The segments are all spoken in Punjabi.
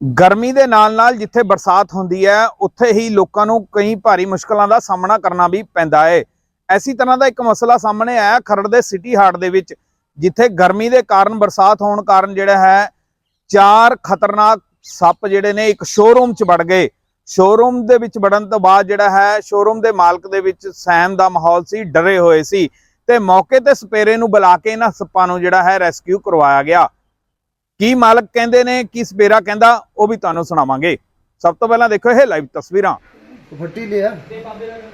ਗਰਮੀ ਦੇ ਨਾਲ-ਨਾਲ ਜਿੱਥੇ ਬਰਸਾਤ ਹੁੰਦੀ ਹੈ, ਉੱਥੇ ਹੀ ਲੋਕਾਂ ਨੂੰ ਕਈ ਭਾਰੀ ਮੁਸ਼ਕਲਾਂ ਦਾ ਸਾਹਮਣਾ ਕਰਨਾ ਵੀ ਪੈਂਦਾ ਹੈ ਐਸੀ ਤਰ੍ਹਾਂ ਦਾ ਇੱਕ ਮਸਲਾ ਸਾਹਮਣੇ ਆਇਆ ਖਰੜ ਦੇ ਸਿਟੀ ਹਾਰਟ ਦੇ ਵਿੱਚ, ਜਿੱਥੇ ਗਰਮੀ ਦੇ ਕਾਰਨ ਬਰਸਾਤ ਹੋਣ ਕਾਰਨ ਜਿਹੜਾ ਹੈ, ਚਾਰ ਖਤਰਨਾਕ ਸੱਪ ਜਿਹੜੇ ਨੇ ਇੱਕ ਸ਼ੋਰੂਮ 'ਚ ਵੜ ਗਏ। ਸ਼ੋਰੂਮ ਦੇ ਵਿੱਚ ਵੜਨ ਤੋਂ ਬਾਅਦ ਜਿਹੜਾ ਹੈ ਸ਼ੋਰੂਮ ਦੇ ਮਾਲਕ ਦੇ ਵਿੱਚ ਸਹਿਮ ਦਾ ਮਾਹੌਲ ਸੀ, ਡਰੇ ਹੋਏ ਸੀ। ਤੇ ਮੌਕੇ ਤੇ ਸਪੇਰੇ ਨੂੰ ਬੁਲਾ ਕੇ ਇਹਨਾਂ ਸੱਪਾਂ ਨੂੰ ਜਿਹੜਾ ਹੈ ਰੈਸਕਿਊ ਕਰਵਾਇਆ ਗਿਆ। ਕੀ ਮਾਲਕ ਕਹਿੰਦੇ ਨੇ ਕੀ ਸਪੇਰਾ ਕਹਿੰਦਾ ਉਹ ਵੀ ਤੁਹਾਨੂੰ ਸੁਣਾਵਾਂਗੇ। ਸਭ ਤੋਂ ਪਹਿਲਾਂ ਦੇਖੋ ਇਹ ਲਾਈਵ ਤਸਵੀਰਾਂ। ਫੱਟੀ ਲਿਆ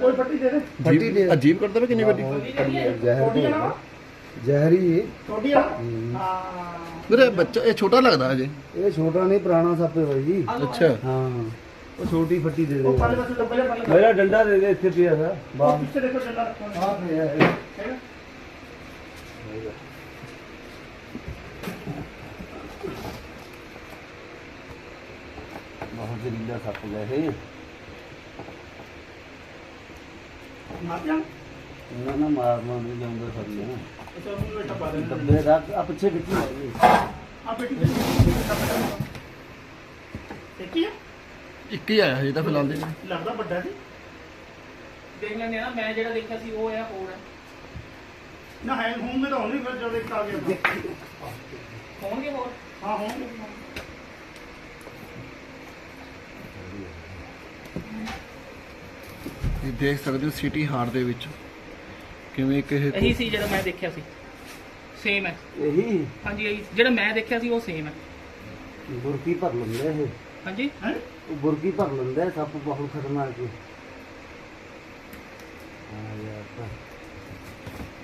ਕੋਈ ਫੱਟੀ ਦੇ ਦੇ। ਫੱਟੀ ਲਿਆ ਅਜੀਬ ਕਰਦਾ ਵੇ ਕਿੰਨੀ ਵੱਡੀ। ਜ਼ਹਿਰ ਦੇ ਜ਼ਹਿਰੀ ਹੈ ਵੀਰੇ ਬੱਚਾ ਇਹ ਛੋਟਾ ਲੱਗਦਾ ਅਜੇ ਇਹ ਛੋਟਾ ਨਹੀਂ ਪੁਰਾਣਾ ਸੱਪ ਹੈ ਬਾਈ ਜੀ ਅੱਛਾ। ਹਾਂ। ਉਹ ਛੋਟੀ ਫੱਟੀ ਦੇ ਦੇ। ਮੇਰਾ ਡੰਡਾ ਦੇ ਦੇ ਇੱਥੇ ਪਿਆ ਸਾ। ਬਾਹਰ ਪਿੱਛੇ ਦੇਖੋ ਡੰਡਾ ਆ ਪਿਆ। ਹੈ। ਬਹੁਤ ਜ਼ਹਿਰੀਲਾ ਸੱਪ ਹੈ ਇਹ। ਨਾ ਨਾ ਮਾਰ ਮਾਰ ਨਹੀਂ ਜਾਂਦਾ ਸਭ ਨੇ ਡੱਬੇ ਦਾ ਆ ਪਿੱਛੇ ਕਿੱਥੇ ਹੈ ਇੱਕ ਹੀ ਆਇਆ ਹਜੇ ਤਾਂ ਫਿਲਹਾਲ ਦੇ। ਦੇਖ ਲੈਂਦੇ ਆ ਨਾ ਮੈਂ ਜਿਹੜਾ ਦੇਖਿਆ ਸੀ ਉਹ ਹੈ ਹੋਰ ਹੈ ਨਾ ਹੈ ਹੋਣਗੇ ਤਾਂ ਹੋਣਗੇ ਫਿਰ ਜਦੋਂ ਇੱਕ ਆ ਗਿਆ ਹੋਣਗੇ ਹੋਰ? ਹਾਂ ਹੋਣਗੇ ਇਹ ਦੇਖ ਸਕਦੇ ਹੋ ਸਿਟੀ ਹਾਰਟ ਦੇ ਵਿੱਚ ਕਿਵੇਂ ਇੱਕ ਇਹ ਇਹੀ ਸੀ ਜਿਹੜਾ ਮੈਂ ਦੇਖਿਆ ਸੀ ਸੇਮ ਹੈ ਇਹੀ ਹਾਂਜੀ ਇਹੀ ਜਿਹੜਾ ਮੈਂ ਦੇਖਿਆ ਸੀ ਉਹ ਸੇਮ ਹੈ ਬੁਰਕੀ ਭਰ ਲੈਂਦਾ ਇਹ ਹਾਂਜੀ ਉਹ ਬੁਰਕੀ ਭਰ ਲੈਂਦਾ ਹੈ, ਸੱਪ ਬਹੁਤ ਖਤਰਨਾਕ ਹੈ ਹਾਂ ਯਾਰ ਤਾਂ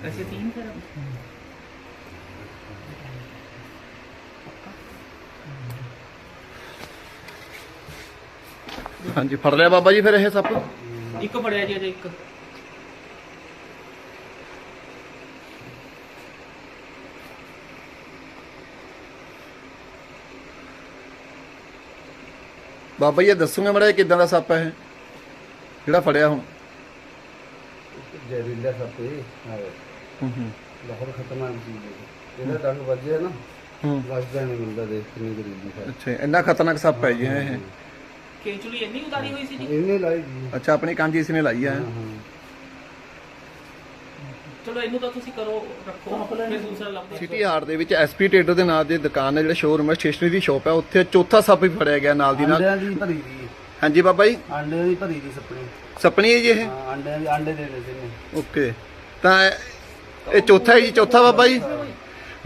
ਵੈਸੇ तीन कर ਹਾਂਜੀ ਫੜ ਲਿਆ ਬਾਬਾ ਜੀ ਫਿਰ ਇਹ ਸੱਪ ਇੱਕ ਫੜਿਆ ਜੀ ਅਜੇ ਇੱਕ। ਬਾਬਾ ਜੀ ਇਹ ਦੱਸੂਗੇ ਮੜਾ ਕਿਦਾਂ ਦਾ ਸੱਪ ਹੈ ਇਹ? ਜਿਹੜਾ ਫੜਿਆ ਹੁਣ? ਜ਼ਹਿਰੀਲਾ ਸੱਪ ਹੈ ਹਾਂ ਹੂੰ ਹੂੰ। ਬਹੁਤ ਖਤਰਨਾਕ ਚੀਜ਼ ਹੈ ਇਹਦਾ ਡੰਗ ਵੱਜਿਆ ਨਾ ਹੂੰ। ਵੱਜਦਾ ਨਹੀਂ ਮਿਲਦਾ ਦੇਖ ਕਿੰਨੀ ਗਰੀਬੀ ਹੈ। ਅੱਛਾ ਇੰਨਾ ਖਤਰਨਾਕ ਸੱਪ ਹੈ ਜੀ ਇਹ। ਕੇਚੁਲੀ ਇੰਨੀ ਉਤਾਰੀ ਹੋਈ ਸੀ ਜੀ? ਇਹਨੇ ਲਾਈ ਜੀ। ਅੱਛਾ ਆਪਣੀ ਕਾਂਜੀ ਇਸ ਨੇ ਲਾਈ ਹਾਂ ਹਾਂ। ਚਲੋ ਇਹਨੂੰ ਤਾਂ ਤੁਸੀਂ ਕਰੋ ਰੱਖੋ ਫਿਰ ਦੂਸਰਾ ਲੱਭਦੇ ਸਿਟੀ ਹਾਰਟ ਦੇ ਵਿੱਚ ਐਸਪੀ ਟੇਡਰ ਦੇ ਨਾਂ ਦੀ ਦੁਕਾਨ ਹੈ ਜਿਹੜਾ ਸ਼ੋਰੂਮ ਹੈ ਸਟੇਸ਼ਨਰੀ ਦੀ ਸ਼ਾਪ ਹੈ ਉੱਥੇ ਚੌਥਾ ਸੱਪ ਵੀ ਫੜਿਆ ਗਿਆ ਨਾਲ ਦੀ ਨਾਲ। ਅੰਡਿਆਂ ਦੀ ਭਰੀ ਦੀ। ਹਾਂਜੀ ਬਾਬਾ ਜੀ? ਅੰਡਿਆਂ ਦੀ ਭਰੀ ਦੀ ਸੱਪਣੀ। ਸਪਣੀ ਹੈ ਜੀ ਇਹ? ਹਾਂ ਅੰਡਿਆਂ ਦੀ ਅੰਡੇ ਦੇਣੇ ਸੀ ਨੇ। ਓਕੇ। ਤਾਂ ਇਹ- ਇਹ ਚੌਥਾ ਹੈ ਜੀ ਚੌਥਾ ਬਾਬਾ ਜੀ?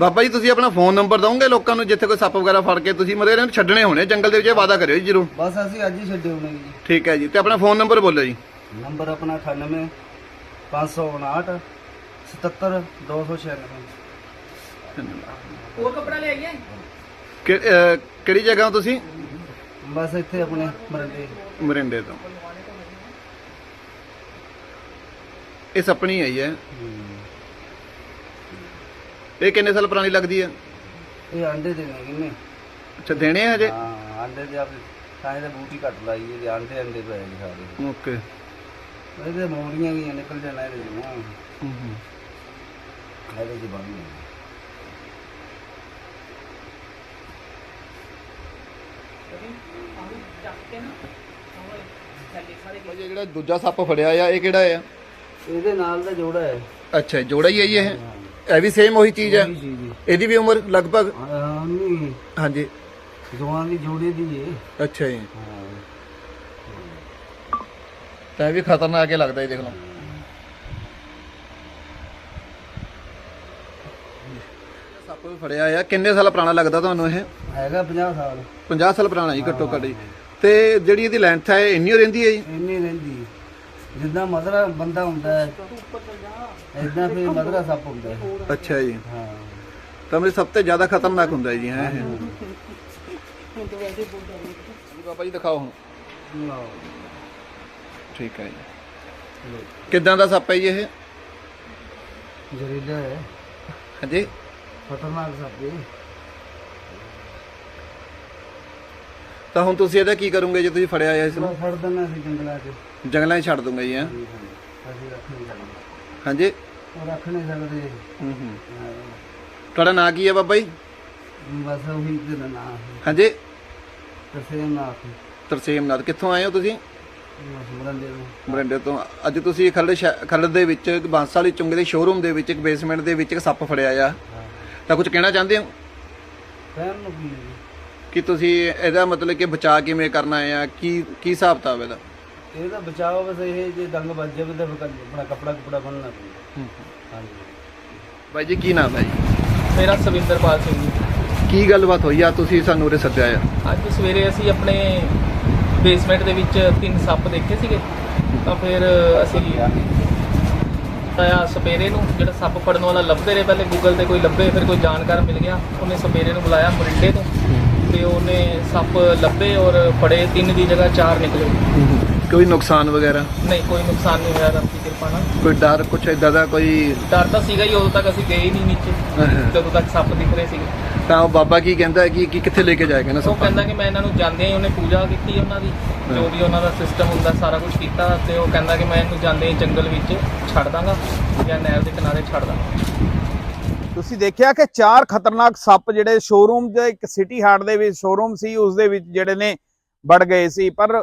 ਬਾਬਾ ਜੀ ਤੁਸੀਂ ਆਪਣਾ ਫੋਨ ਨੰਬਰ ਦਵੋਗੇ ਲੋਕਾਂ ਨੂੰ ਜਿੱਥੇ ਕੋਈ ਸੱਪ ਵਗੈਰਾ ਫੜ ਕੇ ਤੁਸੀਂ ਮਰੇ ਇਹਨਾਂ ਨੂੰ ਛੱਡਣੇ ਹੋਣੇ ਜੰਗਲ ਦੇ ਵਿੱਚ ਇਹ ਵਾਅਦਾ ਕਰਿਓ ਜੀ ਜਰੂਰ। ਬਸ ਅਸੀਂ ਅੱਜ ਹੀ ਛੱਡੇ ਹੋਣੇ ਜੀ। ਠੀਕ ਹੈ ਜੀ ਤੇ ਆਪਣਾ ਫੋਨ ਨੰਬਰ ਬੋਲੋ ਜੀ। ਨੰਬਰ ਆਪਣਾ 98 559 77 296 ਹੋਰ ਕਪੜਾ ਲੈ ਆਈਏ? ਕਿ- ਅਹ ਕਿਹੜੀ ਜਗ੍ਹਾ ਹੋ ਤੁਸੀਂ? ਬਸ ਇੱਥੇ ਆਪਣੇ ਮਰੰਡੇ। ਮਰਿੰਡੇ ਤੋਂ। ਇਹ ਸਪਣੀ ਹੈ। ਜੀ ਇਹ। ਕਿੰਨੇ ਸਾਲ ਪੁਰਾਣੀ ਲੱਗਦੀ ਹੈ ਇਹ ਅੰਡੇ ਦੇਣੇ ਕਿੰਨੇ ਅੱਛਾ ਦੇਣੇ ਆ ਹਜੇ? ਹਾਂ ਅੰਡੇ ਦੇ ਆਪ ਤਾਂ ਇਹਦੇ ਬੂਟੀ ਘੱਟ ਲਾਈ ਇਹਦੇ ਅੰਡੇ ਅੰਡੇ ਪਏ ਨੇ ਸਾਰੇ। ਓਕੇ। ਇਹਦੇ ਮੋੜੀਆਂ ਗਈਆਂ ਨਿਕਲ ਜਾਣਾ ਇਹਦੇ ਚੋਂ। ਹੂੰ ਹੂੰ। ਇਹਦੇ ਚ ਬੰਦ ਨਾ ਜਿਹੜਾ ਦੂਜਾ ਸੱਪ ਫੜਿਆ ਆ ਇਹ ਕਿਹੜਾ ਆ? ਇਹਦੇ ਨਾਲ ਦਾ ਜੋੜਾ ਹੈ। ਅੱਛਾ ਜੋੜਾ ਹੀ ਹੈ ਜੀ ਇਹ? ਇਹ ਵੀ ਸੇਮ ਉਹੀ ਚੀਜ਼ ਹੈ। ਜੀ ਜੀ ਇਹਦੀ ਵੀ ਉਮਰ ਲਗਭਗ ਹਾਂ ਨਹੀਂ ਹਾਂਜੀ। ਦੋਵਾਂ ਦੀ ਜੋੜੇ ਦੀ ਹੈ। ਅੱਛਾ ਜੀ। ਹਾਂ। ਤਾਂ ਇਹ ਵੀ ਖਤਰਨਾਕ ਹੀ ਲੱਗਦਾ ਜੀ ਦੇਖ ਲਓ। ਸੱਪ ਵੀ ਫੜਿਆ ਆ? ਕਿੰਨੇ ਸਾਲ ਪੁਰਾਣਾ ਲੱਗਦਾ ਤੁਹਾਨੂੰ ਇਹ? ਹੈਗਾ 50 ਸਾਲ। 50 ਸਾਲ ਪੁਰਾਣਾ ਜੀ ਘੱਟੋ ਘੱਟ ਜੀ। ਤੇ ਜਿਹੜੀ ਇਹਦੀ ਲੈਂਥ ਹੈ ਇਹ ਇੰਨੀ ਓ ਰਹਿੰਦੀ ਹੈ ਜੀ? ਇੰਨੀ ਰਹਿੰਦੀ। ਜਿੱਦਾਂ ਮਦਰਾ ਬੰਦਾ ਹੁੰਦਾ ਹੈ ਇਦਾਂ ਫਿਰ ਮਦਰਾ ਸੱਪ ਹੁੰਦਾ ਹੈ। ਅੱਛਾ ਜੀ। ਹਾਂ। ਤਾਂ ਮੇਰੇ ਸਭ ਤੋਂ ਜ਼ਿਆਦਾ ਖਤਰਨਾਕ ਹੁੰਦਾ ਹੈ ਜੀ ਹੈ? ਬਾਬਾ ਜੀ ਦਿਖਾਓ ਹੁਣ। ਲਓ। ਠੀਕ ਹੈ ਜੀ। ਕਿੱਦਾਂ ਦਾ ਸੱਪ ਹੈ ਜੀ ਇਹ? ਜ਼ਹਿਰੀਲਾ ਹੈ। ਹਾਂਜੀ। ਖਤਰਨਾਕ ਸੱਪ ਹੈ। ਤਾਂ ਹੁਣ ਤੁਸੀਂ ਇਹਦਾ ਕੀ ਕਰੋਗੇ ਜੇ ਤੁਸੀਂ ਫੜਿਆ ਆ ਇਸ ਨੂੰ? ਬਸ ਛੱਡ ਦਿੰਦਾ ਸੀ ਜੰਗਲਾਂ 'ਚ। ਜੰਗਲਾਂ 'ਚ ਛੱਡ ਦੂੰਗਾ ਜੀ ਹੈਂ? ਅਸੀਂ ਰੱਖ ਨਹੀਂ ਸਕਦੇ। ਹਾਂਜੀ? ਉਹ ਰੱਖ ਨਹੀਂ ਸਕਦੇ। ਹੂੰ ਹੂੰ। ਹਾਂ, ਤੁਹਾਡਾ ਨਾਂ ਕੀ ਹੈ ਬਾਬਾ ਜੀ? ਬਸ ਉਹੀ ਤੇ ਨਾ ਹਾਂਜੀ? ਤਰਸੇਮ ਨਾ ਆਖੀ ਤਰਸੇਮ ਨਾਲ ਕਿੱਥੋਂ ਆਏ ਹੋ ਤੁਸੀਂ? ਨੂੰ ਬਰਿੰਡੇ ਤੋਂ। ਅੱਜ ਤੁਸੀਂ ਖਰੜ ਸ਼ਹਿ- ਦੇ ਵਿੱਚ ਬਾਂਸਾ ਵਾਲੀ ਚੁੰਗੇ ਦੇ ਸ਼ੋਰੂਮ ਦੇ ਵਿੱਚ ਇੱਕ ਬੇਸਮੈਂਟ ਦੇ ਵਿੱਚ ਇੱਕ ਸੱਪ ਫੜਿਆ ਆ। ਤਾਂ ਕੁਝ ਕਹਿਣਾ ਚਾਹੁੰਦੇ ਹੋ? ਫੈਨ ਨੂੰ ਕੀ ਕਿ ਤੁਸੀਂ ਇਹਦਾ ਮਤਲਬ ਕਿ ਬਚਾਅ ਕਿਵੇਂ ਕਰਨਾ ਆ ਕੀ ਕੀ ਹਿਸਾਬ ਕਿਤਾਬ ਇਹਦਾ? ਇਹ ਤਾਂ ਬਚਾਓ ਬਸ ਇਹ ਜੇ ਦੰਗ ਵੱਜ ਜਾਵੇ ਤਾਂ ਫਿਰ ਆਪਣਾ ਕੱਪੜਾ ਕੁਪੜਾ ਬੰਨਣਾ ਪੈਂਦਾ। ਹਾਂਜੀ। ਬਾਈ ਜੀ ਕੀ ਨਾਮ ਹੈ ਜੀ? ਮੇਰਾ ਸਵਿੰਦਰਪਾਲ ਸਿੰਘ ਜੀ। ਕੀ ਗੱਲਬਾਤ ਹੋਈ? ਆ ਤੁਸੀਂ ਸਾਨੂੰ ਉਰੇ ਸੱਦਿਆ ਆ। ਅੱਜ ਸਵੇਰੇ ਅਸੀਂ ਆਪਣੇ ਬੇਸਮੈਂਟ ਦੇ ਵਿੱਚ ਤਿੰਨ ਸੱਪ ਦੇਖੇ ਸੀਗੇ। ਤਾਂ ਫਿਰ ਅਸੀਂ ਤਾਂ ਸਪੇਰੇ ਨੂੰ ਜਿਹੜਾ ਸੱਪ ਫੜਨ ਵਾਲਾ ਲੱਭਦੇ ਰਹੇ ਪਹਿਲੇ ਗੂਗਲ ਤੇ ਕੋਈ ਲੱਭੇ ਫਿਰ ਕੋਈ ਜਾਣਕਾਰ ਮਿਲ ਗਿਆ। ਉਹਨੇ ਸਪੇਰੇ ਨੂੰ ਬੁਲਾਇਆ ਮਰਿੰਡੇ ਤੋਂ। ਤੇ ਉਹਨੇ ਸੱਪ ਲੱਭੇ ਔਰ ਫੜੇ ਤਿੰਨ ਦੀ ਜਗ੍ਹਾ ਚਾਰ ਨਿਕਲੇ। ਕੋਈ ਨੁਕਸਾਨ ਵਗੈਰਾ? ਨਹੀਂ ਕੋਈ ਨੁਕਸਾਨ ਨਹੀਂ ਹੋਇਆ ਰੱਬ ਦੀ ਕਿਰਪਾ ਨਾਲ। ਕੋਈ ਡਰ ਕੁਛ ਇਦਾਂ ਦਾ ਕੋਈ? ਡਰ ਤਾਂ ਸੀਗਾ ਹੀ ਉਦੋਂ ਤੱਕ ਅਸੀਂ ਗਏ ਹੀ ਨਹੀਂ ਨੀਚੇ ਜਦੋਂ ਤੱਕ ਸੱਪ ਦਿਖ ਰਹੇ ਸੀਗੇ। ਤਾਂ ਉਹ ਬਾਬਾ ਕੀ ਕਹਿੰਦਾ ਕਿ ਕਿ ਕਿੱਥੇ ਲੈ ਕੇ ਜਾਏਗਾ ਨਾ ਉਹ ਸੱਪਾਂ? ਕਹਿੰਦਾ ਕਿ ਮੈਂ ਇਹਨਾਂ ਨੂੰ ਜਾਂਦੇ ਹੀ ਉਹਨੇ ਪੂਜਾ ਕੀਤੀ ਉਹਨਾਂ ਦੀ ਜੋ ਵੀ ਉਹਨਾਂ ਦਾ ਸਿਸਟਮ ਹੁੰਦਾ ਸਾਰਾ ਕੁਝ ਕੀਤਾ ਤੇ ਉਹ ਕਹਿੰਦਾ ਕਿ ਮੈਂ ਇਹਨੂੰ ਜਾਂਦੇ ਹੀ ਜੰਗਲ ਵਿੱਚ ਛੱਡ ਦਾਂਗਾ ਜਾਂ ਨਹਿਰ ਦੇ ਕਿਨਾਰੇ ਛੱਡ ਦਾਂਗਾ। ਤੁਸੀਂ ਦੇਖਿਆ ਕਿ ਚਾਰ ਖਤਰਨਾਕ ਸੱਪ ਜਿਹੜੇ ਸ਼ੋਰੂਮ ਦੇ, ਇੱਕ ਸਿਟੀ ਹਾਰਟ ਦੇ ਵਿੱਚ ਸ਼ੋਰੂਮ ਸੀ ਉਸ ਦੇ ਵਿੱਚ ਜਿਹੜੇ ਨੇ ਵੜ ਗਏ ਸੀ। ਪਰ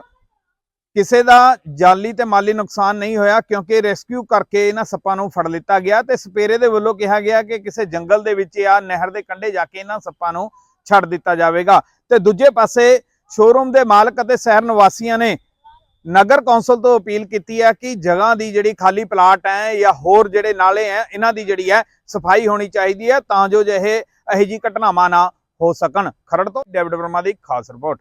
ਕਿਸੇ ਦਾ ਜਾਲੀ ਤੇ ਮਾਲੀ ਨੁਕਸਾਨ ਨਹੀਂ ਹੋਇਆ, ਕਿਉਂਕਿ ਰੈਸਕਿਊ ਕਰਕੇ ਇਹਨਾਂ ਸੱਪਾਂ ਨੂੰ ਫੜ ਲਿੱਤਾ ਗਿਆ ਤੇ ਸਪੇਰੇ ਦੇ ਵੱਲੋਂ ਕਿਹਾ ਗਿਆ ਕਿ ਕਿਸੇ ਜੰਗਲ ਦੇ ਵਿੱਚ ਜਾਂ ਨਹਿਰ ਦੇ ਕੰਢੇ ਜਾ ਕੇ ਇਹਨਾਂ ਸੱਪਾਂ ਨੂੰ ਛੱਡ ਦਿੱਤਾ ਜਾਵੇਗਾ। ਤੇ ਦੂਜੇ ਪਾਸੇ ਸ਼ੋਰੂਮ ਦੇ ਮਾਲਕ ਅਤੇ ਸ਼ਹਿਰ ਨਿਵਾਸੀਆਂ ਨੇ ਨਗਰ ਕੌਂਸਲ ਤੋਂ ਅਪੀਲ ਕੀਤੀ ਹੈ ਕਿ ਜਗ੍ਹਾ ਦੀ ਜਿਹੜੀ ਖਾਲੀ ਪਲਾਟ ਹੈ ਜਾਂ ਹੋਰ ਜਿਹੜੇ ਨਾਲੇ ਹੈ, ਇਹਨਾਂ ਦੀ ਜਿਹੜੀ ਹੈ ਸਫ਼ਾਈ ਹੋਣੀ ਚਾਹੀਦੀ ਹੈ ਤਾਂ ਜੋ ਜਿਹੇ ਇਹੋ ਜਿਹੀ ਘਟਨਾਵਾਂ ਨਾ ਹੋ ਸਕਣ। ਖਰੜ ਤੋਂ ਡੇਵਿਡ ਵਰਮਾ ਦੀ ਖਾਸ ਰਿਪੋਰਟ।